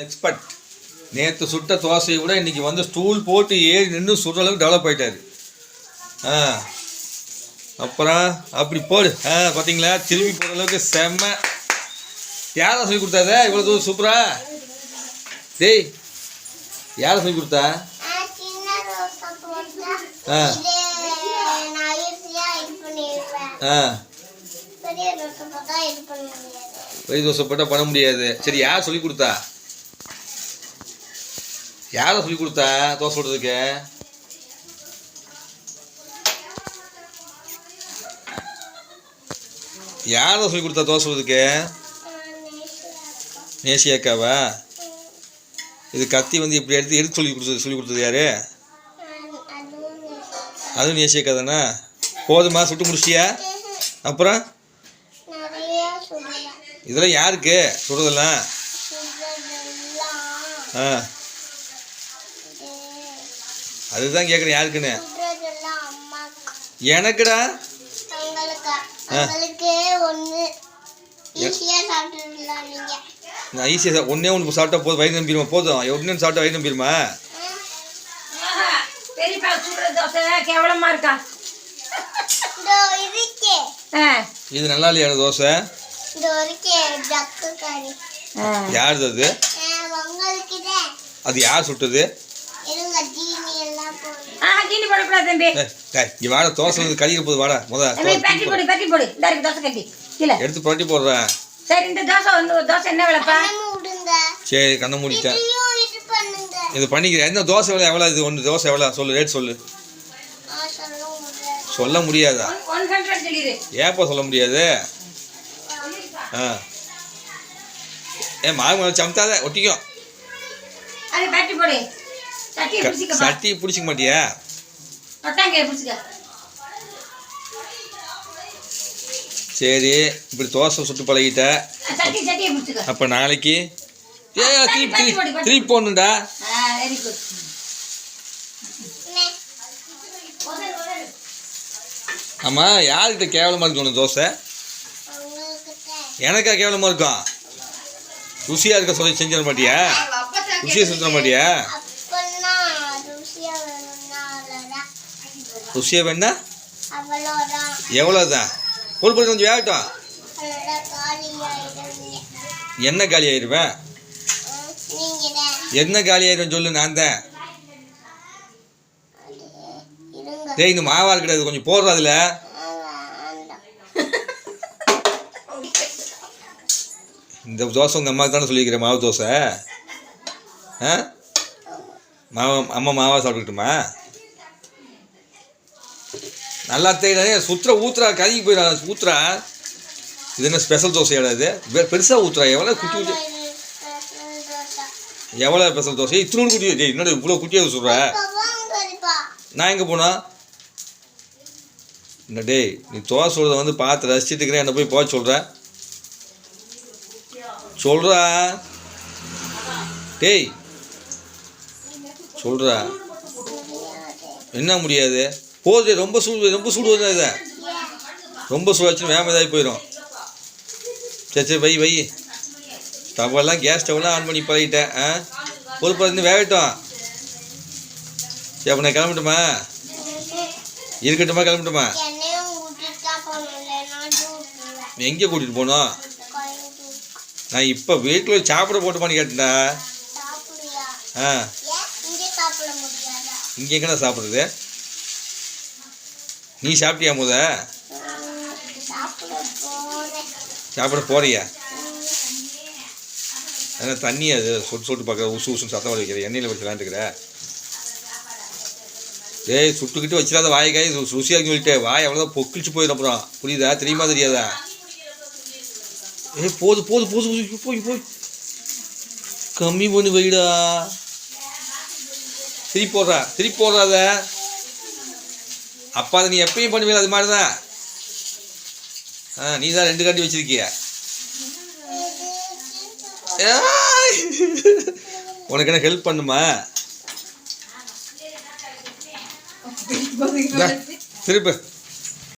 Expert நேற்று சுட்ட தோசையை விட இன்னைக்கு வந்து ஸ்டூல் போட்டு ஏறி நின்று சுடுற அளவுக்கு டெவலப் ஆயிட்டாரு. ஆ. அப்புறம் அப்படி போடு. ஆ பார்த்தீங்களா திரும்பி போகிற அளவுக்கு செம்ம. யாரை சொல்லி கொடுத்தாத இவ்வளோ தூரம் சூப்பரா டேய் யாரை சொல்லி கொடுத்தா? ஆ, ஆ. பெரிய தோசை போட்டால் பண்ண முடியாது. சரி யார் சொல்லி கொடுத்தா? யாரை சொல்லி கொடுத்தா தோசை போடுறதுக்கு யாரை சொல்லி கொடுத்தா தோசை போடுறதுக்கு நேசியாக்காவா இது கத்தி வந்து இப்படி எடுத்து எடுத்து சொல்லி கொடுத்தது சொல்லி கொடுத்தது யாரு? அதுவும் நேசியாக்கா அக்கா தானே? போதுமா சுட்டு முடிச்சியா அப்புறம்? இதெல்லாம் யாருக்கு? சுடுறதெல்லாம் ஆ. அதுதான் கேட்குறேன் யாருக்குன்னு? எனக்குடா? நான் ஈஸியாக ஒன்றே ஒன்று சாப்பிட்டா போதும் வயிறு நம்பிடுமா போதும். ஒன்று சாப்பிட்டா வயிறு நம்பிடுமா இதோ இருக்கே. ஆ, இது நல்லா இல்லையா தோசை? இதோ இருக்கே. ஜக்கு கறி. ஆ. யாருது அது? அது யார் சுட்டது? போடக்கூடாது தம்பி. இங்க வாடா தோசை வந்து கறிக்கிற போது வாடா. முத தம்பி பேட்டி போடு பேட்டி போடு. இந்த இருக்கு தோசை கட்டி. கீழே. எடுத்து புரட்டி போடுறேன். சரி இந்த தோசை வந்து ஒரு தோசை என்ன விலைப்பா? கண்ணை மூடுங்க. சரி கண்ணை மூடிட்டேன். இதையும் இது பண்ணுங்க. இது பண்ணிக்கிறேன். என்ன தோசை எவ்வளோ எவ்வளோ இது ஒன்று தோசை எவ்வளோ சொல்லு ரேட் சொல்லு. சொல்ல முடியாது? ஏப்பா சொல்ல முடியாது? ஆ. ஏ மாவு சமத்தாத ஒட்டிக்கும் அது பேட்டி போடு. சட்டியை பிடிச்சிக்க மாட்டியா? சரி இப்படி தோசை சுட்டு பழகிட்ட. அப்போ நாளைக்கு ஏ திருப்பி திருப்பி திருப்பி குட் ஆமாம் யார்கிட்ட கேவலமாக இருக்கணும் தோசை? உங்களுக்கு தான் எனக்கா கேவலமாக இருக்கும் ருசியாக இருக்க சொல்லி செஞ்சிட மாட்டியா? ருசியாக செஞ்சிட மாட்டியா? ருசியாக வேணா எவ்வளோதான்? பொருள் பொருள் கொஞ்சம் வேகட்டும். என்ன காலி ஆயிடுவேன் என்ன காலி ஆயிடும் சொல்லு நான் தான். டேய் இந்த மாவா கிடையாது கொஞ்சம் போடுறா அதில். இந்த தோசை உங்கள் அம்மாவுக்கு தானே சொல்லிக்கிறேன் மாவு தோசை. ஆ? மாவு அம்மா மாவா சாப்பிட்டுக்கிட்டுமா? நல்லா தெரியும் சுற்றுற ஊத்துறா கறிக்கு போயிடா ஊத்துறா. இது என்ன ஸ்பெஷல் தோசையாடா இது? பெ- பெருசா ஊத்துறா. எவ்வளோ குட்டி குட்டி எவ்வளோ ஸ்பெஷல் தோசை. இத்தினோடு குட்டி டேய் என்னடா இவ்வளோ குட்டியாக சொல்கிற நான் எங்கே போனா? என்ன டேய் நீ தோசை சொல்கிறத வந்து பார்த்து ரசிச்சுட்டு இருக்கிறேன். என்ன போய் போக சொல்கிற சொல்கிறா டேய் சொல்கிறா என்ன முடியாது? போகுது ரொம்ப சூடு ரொம்ப சூடு வருதா இதை. ரொம்ப சூடாச்சுன்னு வேம இதாகி போயிடும் சரி சரி வை வை. ஸ்டவ்வெல்லாம் கேஸ் ஸ்டவ்லாம் ஆன் பண்ணி பழகிட்டேன். ஆ? ஒரு பத்து வேகட்டும். சரி அப்போ நான் கிளம்பட்டுமா? இருக்கட்டுமா கிளம்பட்டுமா? எங்கே கூட்டிகிட்டு போகணும் நான் இப்போ வீட்டில் சாப்பிட போட்டுமான்னு கேட்டேன்டா. ஆ. இங்கே எங்கடா சாப்பிட்றது? நீ சாப்பிட்டியா முத? சாப்பிட போறியா? அதனால் தண்ணி அது சொட்டு சொட்டு பார்க்குற உசு உசுன்னு சத்தம் வர வைக்கிற எண்ணெயில் வச்சு இருக்கிற ஏய் சுட்டுக்கிட்டு வச்சிடாத வாய் ருசியாக ரு- சொல்லிட்டு வாய் அவ்வளோதான் பொக்கிழிச்சு போயிடும் அப்புறம். புரியுதா? தெரியுமா தெரியாதா? ஏய் போது போது போது போது போய் போய் கம்மி பண்ணி வைடா. திருப்பி போடுறா திருப்பி போடுறாத அப்பா அதை நீ எப்பயும் பண்ணுவீங்க அது மாதிரி தான் ஆ நீ தான் ரெண்டு கட்டி வச்சிருக்கிய! உனக்கு என்ன ஹெல்ப் பண்ணுமா? திருப்பு.